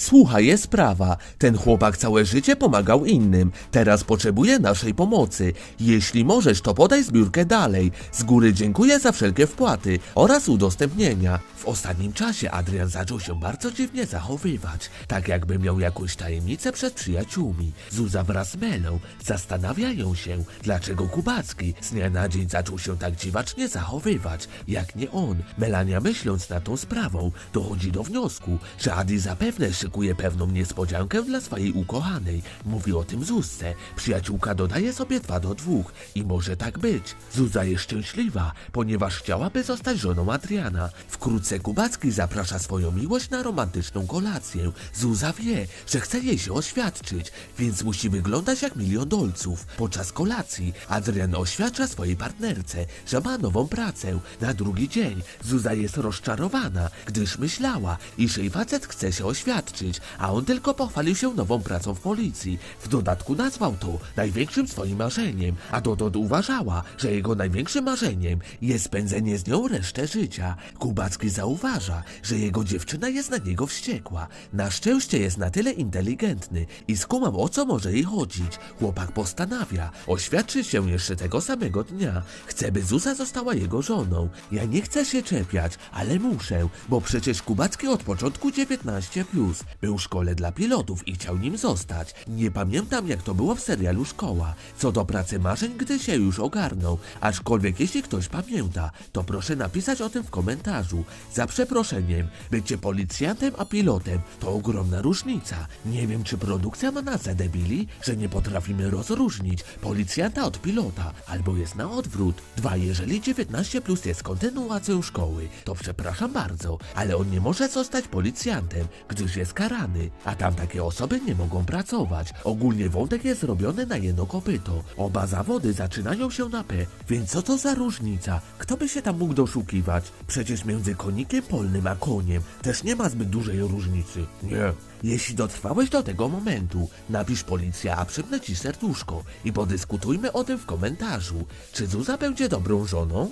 Słuchaj, jest sprawa. Ten chłopak całe życie pomagał innym. Teraz potrzebuje naszej pomocy. Jeśli możesz, to podaj zbiórkę dalej. Z góry dziękuję za wszelkie wpłaty oraz udostępnienia. W ostatnim czasie Adrian zaczął się bardzo dziwnie zachowywać, tak jakby miał jakąś tajemnicę przed przyjaciółmi. Zuza wraz z Melą zastanawiają się, dlaczego Kubacki z dnia na dzień zaczął się tak dziwacznie zachowywać, jak nie on. Melania myśląc nad tą sprawą, dochodzi do wniosku, że Adi zapewne szykuje pewną niespodziankę dla swojej ukochanej. Mówi o tym Zuzce. Przyjaciółka dodaje sobie dwa do dwóch i może tak być. Zuza jest szczęśliwa, ponieważ chciałaby zostać żoną Adriana. Wkrótce Kubacki zaprasza swoją miłość na romantyczną kolację. Zuza wie, że chce jej się oświadczyć, więc musi wyglądać jak milion dolców. Podczas kolacji Adrian oświadcza swojej partnerce, że ma nową pracę. Na drugi dzień Zuza jest rozczarowana, gdyż myślała, iż jej facet chce się oświadczyć, a on tylko pochwalił się nową pracą w policji. W dodatku nazwał to największym swoim marzeniem, a dotąd uważała, że jego największym marzeniem jest spędzenie z nią resztę życia. Kubacki zauważa, że jego dziewczyna jest na niego wściekła. Na szczęście jest na tyle inteligentny i skumał o co może jej chodzić. Chłopak postanawia oświadczyć się jeszcze tego samego dnia. Chce, by Zuza została jego żoną. Ja nie chcę się czepiać, ale muszę, bo przecież Kubacki od początku 19 plus. Był w szkole dla pilotów i chciał nim zostać. Nie pamiętam jak to było w serialu Szkoła. Co do pracy marzeń, gdy się już ogarnął. Aczkolwiek jeśli ktoś pamięta, to proszę napisać o tym w komentarzu. Za przeproszeniem, bycie policjantem a pilotem to ogromna różnica. Nie wiem czy produkcja ma nas za debili, że nie potrafimy rozróżnić policjanta od pilota, albo jest na odwrót. Dwa, jeżeli 19 plus jest kontynuacją szkoły, to przepraszam bardzo, ale on nie może zostać policjantem, gdyż jest karany, a tam takie osoby nie mogą pracować. Ogólnie wątek jest zrobiony na jedno kopyto. Oba zawody zaczynają się na P, więc co to za różnica? Kto by się tam mógł doszukiwać? Przecież między konikiem polnym a koniem też nie ma zbyt dużej różnicy. Nie. Jeśli dotrwałeś do tego momentu, napisz policja, a przypnę ci serduszko i podyskutujmy o tym w komentarzu. Czy Zuza będzie dobrą żoną?